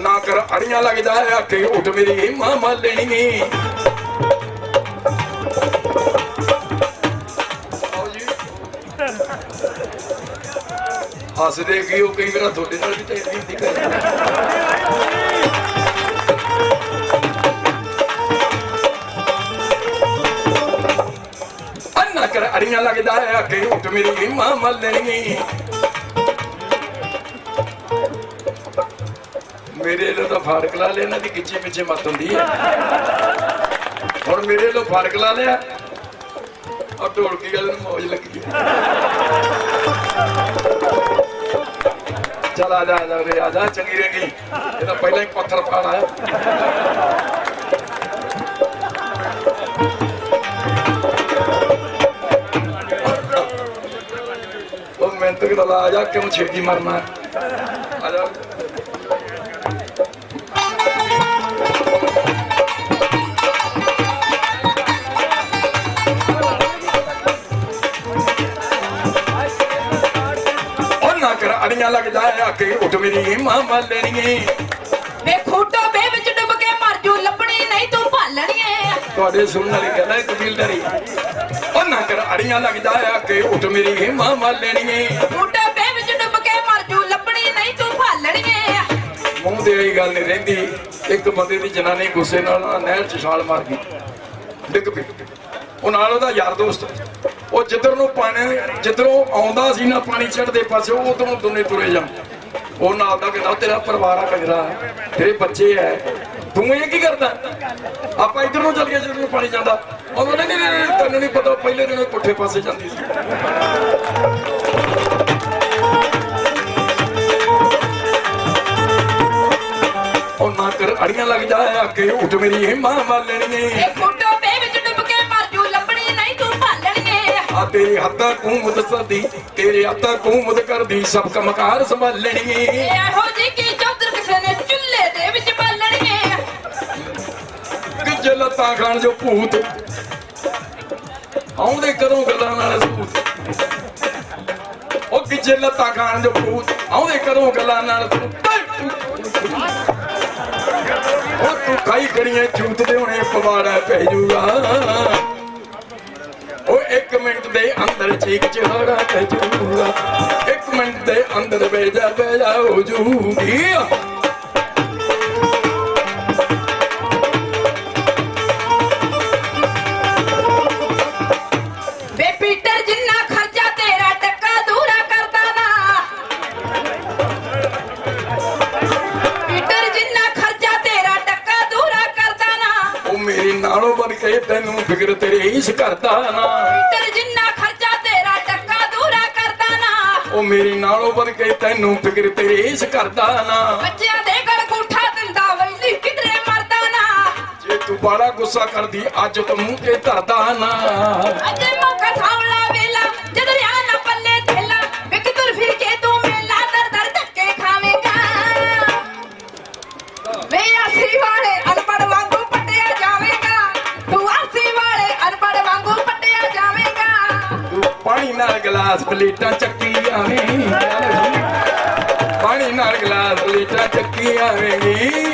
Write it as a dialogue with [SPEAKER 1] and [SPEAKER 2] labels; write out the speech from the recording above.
[SPEAKER 1] ਨਾ ਕਰ ਅੜੀਆਂ ਲੱਗ ਜਾਇਆ ਕਿ ਉੱਠ ਮੇਰੀ ਮਾਂ ਲੈਣੀ ਹੱਸਦੇ ਕੀ ਉਹ ਕਈ ਵਾਰ ਤੁਹਾਡੇ ਨਾਲ ਵੀ ਤੇ ਬੇਨਤੀ ਕਰ ਅੜੀਆਂ ਲੱਗਦਾ ਹੈ ਕਿ ਉੱਠ ਮੇਰੀ ਮਾਂ ਲੈਣੀ ਮੇਰੇ ਲਈ ਤਾਂ ਫਾੜਕ ਲਾ ਲਿਆ, ਇਹਨਾਂ ਦੀ ਕਿੱਚੇ ਪਿੱਛੇ ਮੱਤ ਹੁੰਦੀ ਹੈ। ਹੁਣ ਮੇਰੇ ਲਈ ਫਾੜਕ ਲਾ ਲਿਆ ਆ ਢੋਲਕੀ ਗੱਲ ਨੂੰ ਮੌਜ ਲੱਗੀ ਚਲ ਆ ਜਾ ਆ ਜਾ ਉਰੇ ਆ ਜਾ, ਚੰਗੀ ਰਹੇਗੀ ਇਹ ਤਾਂ ਪਹਿਲਾਂ ਹੀ ਪੱਥਰ ਫਾੜ ਆਇਆ ਉਹ ਮਿਹਨਤ ਕਰ ਲਾ ਆ ਜਾ, ਕਿਉਂ ਛੇਤੀ ਮਰਨਾ ਨਾ ਕਰ ਅੜੀਆਂ ਲੱਗ ਜਾਇਆ ਕਿ ਉੱਠ ਮੇਰੀ ਮਾਂ ਲੈਣੀ
[SPEAKER 2] ਵੇ ਖੂਟੋ ਬੇ ਵਿੱਚ ਡੁੱਬ ਕੇ ਮਰ ਜੂ ਲੱਭਣੀ ਨਹੀਂ ਤੂੰ ਭਾਲਣੀਏ।
[SPEAKER 1] ਤੁਹਾਡੇ ਸੁਣਨ ਵਾਲੀ ਗੱਲ ਹੈ ਕਬੀਲਦਾਰੀ ਉਹ ਨਾ ਕਰ ਅੜੀਆਂ ਲੱਗ ਜਾਇਆ ਕਿ ਉੱਠ ਮੇਰੀ ਮਾਂ ਲੈਣੀ
[SPEAKER 2] ਖੂਟੋ ਬੇ ਵਿੱਚ ਡੁੱਬ ਕੇ ਮਰ ਜੂ ਲੱਭਣੀ ਨਹੀਂ ਤੂੰ ਭਾਲਣੀਏ।
[SPEAKER 1] ਮੂੰਹ ਤੇ ਇਹ ਗੱਲ ਨਹੀਂ ਰਹਿੰਦੀ ਇੱਕ ਬੰਦੇ ਦੀ ਜਨਾਨੀ ਗੁੱਸੇ ਨਾਲ ਨਹਿਰ 'ਚ ਛਾਲ ਮਾਰ ਗਈ। ਡਿੱਗ ਪਈ। ਉਹ ਨਾਲ ਉਹਦਾ ਯਾਰ ਦੋਸਤ। ਉਹ ਜਿੱਧਰ ਨੂੰ ਪਾਣੀ, ਜਿੱਧਰੋਂ ਆਉਂਦਾ ਸੀ ਨਾ ਪਾਣੀ ਚੜਦੇ ਪਾਸੇ ਉਧਰੋਂ ਦੋਨੇ ਤੁਰੇ ਜਾਣ। ਉਹ ਨਾਲ ਦਾ ਕਹਿੰਦਾ, ਤੇਰਾ ਪਰਿਵਾਰ ਆ ਕੰਜਰਾ ਤੇਰੇ ਬੱਚੇ ਐ। ਤੂੰ ਇਹ ਕੀ ਕਰਦਾ? ਆਪਾਂ ਇਧਰ ਨੂੰ ਚੱਲ ਗਏ ਜਿੱਧਰ ਨੂੰ ਪਾਣੀ ਜਾਂਦਾ। ਉਹਨਾਂ ਨੇ ਨਹੀਂ ਤੈਨੂੰ ਨਹੀਂ ਪਤਾ, ਪਹਿਲੇ ਦਿਨ ਉਹ ਪੁੱਠੇ ਪਾਸੇ ਜਾਂਦੀ ਸੀ। ਉਹ ਨਾ ਕਰ ਅੜੀਆਂ ਲੱਗ ਜਾ ਕਿ ਉੱਠ ਮੇਰੀ ਮਾਂ ਲੈਣੀ ਆ ਤੇਰੀ ਹੱਥਾਂ ਕੂਮਦ ਸਰਦੀ ਤੇਰੇ ਹੱਥਾਂ ਕੂਮਦ ਕਰਦੀ ਸਭ ਕਮਕਾਰ ਸੰਭਾਲਣੀ
[SPEAKER 2] ਇਹੋ ਜੀ ਕੀ ਚੌਧਰ ਕਿਸੇ ਨੇ ਚੁੱਲ੍ਹੇ ਦੇ ਵਿੱਚ ਬਾਲਣੀਏ?
[SPEAKER 1] ਗਿੱਜੇ ਲੱਤਾਂ ਖਾਣ ਜੋ ਭੂਤ। ਆਉਂਦੇ ਕਦੋਂ ਗੱਲਾਂ ਨਾਲ ਸੂਤ? ਉਹ ਗਿੱਜੇ ਲੱਤਾਂ ਖਾਣ ਜੋ ਭੂਤ। ਆਉਂਦੇ ਕਦੋਂ ਗੱਲਾਂ ਨਾਲ ਸੂਤ? ਉਹ ਤੂੰ ਖਾਈ ਕਰੀਏ ਝੂਠ ਦੇ ਹੁਣੇ ਪਵਾੜਾ ਪੈ ਜੂਗਾ ਉਹ ਇੱਕ ਮਿੰਟ ਦੇ ਅੰਦਰ ਚੀਕ ਚਿਹਾੜਾ ਪੈ ਜੂਗਾ ਇੱਕ ਮਿੰਟ ਦੇ ਅੰਦਰ ਬੇਜਾ ਬੇਜਾ ਹੋ ਜੂਗੀ। ਮੇਰੀ ਨਾਲੋਂ ਵੱਧ ਕੇ ਤੈਨੂੰ ਫਿਕਰ ਤੇਰੇ ਇਸ ਕਰਦਾ ਨਾ।
[SPEAKER 2] ਪੀਟਰ ਜਿੰਨਾ ਖਰਚਾ ਤੇਰਾ ਟੱਕਾ ਦੂਰਾ ਕਰਦਾ ਨਾ।
[SPEAKER 1] ਉਹ ਮੇਰੀ ਨਾਲੋਂ ਵੱਧ ਕੇ ਤੈਨੂੰ ਫਿਕਰ ਤੇਰੇ ਇਸ ਕਰਦਾ ਨਾ।
[SPEAKER 2] ਬੱਚਿਆਂ ਦੇ ਗਲ ਗੂਠਾ ਦਿੰਦਾ ਵੈਲੀ ਕਿਧਰੇ ਮਰਦਾ ਨਾ।
[SPEAKER 1] ਜੇ ਤੂੰ ਬੜਾ ਗੁੱਸਾ ਕਰਦੀ ਅੱਜ ਤਾਂ ਮੂੰਹ ਤੇ ਧਰਦਾ ਨਾ।
[SPEAKER 2] ਅਜੇ ਮੌਕਾ ਥਾਵਲਾ ਵੇਲਾ
[SPEAKER 1] ਗਲਾਸ ਪਲੇਟਾਂ ਚੱਕੀ ਆਵੇਂ ਪਾਣੀ ਨਾਲ ਗਲਾਸ ਪਲੇਟਾਂ ਚੱਕੀ ਆਵੇਂਗੀ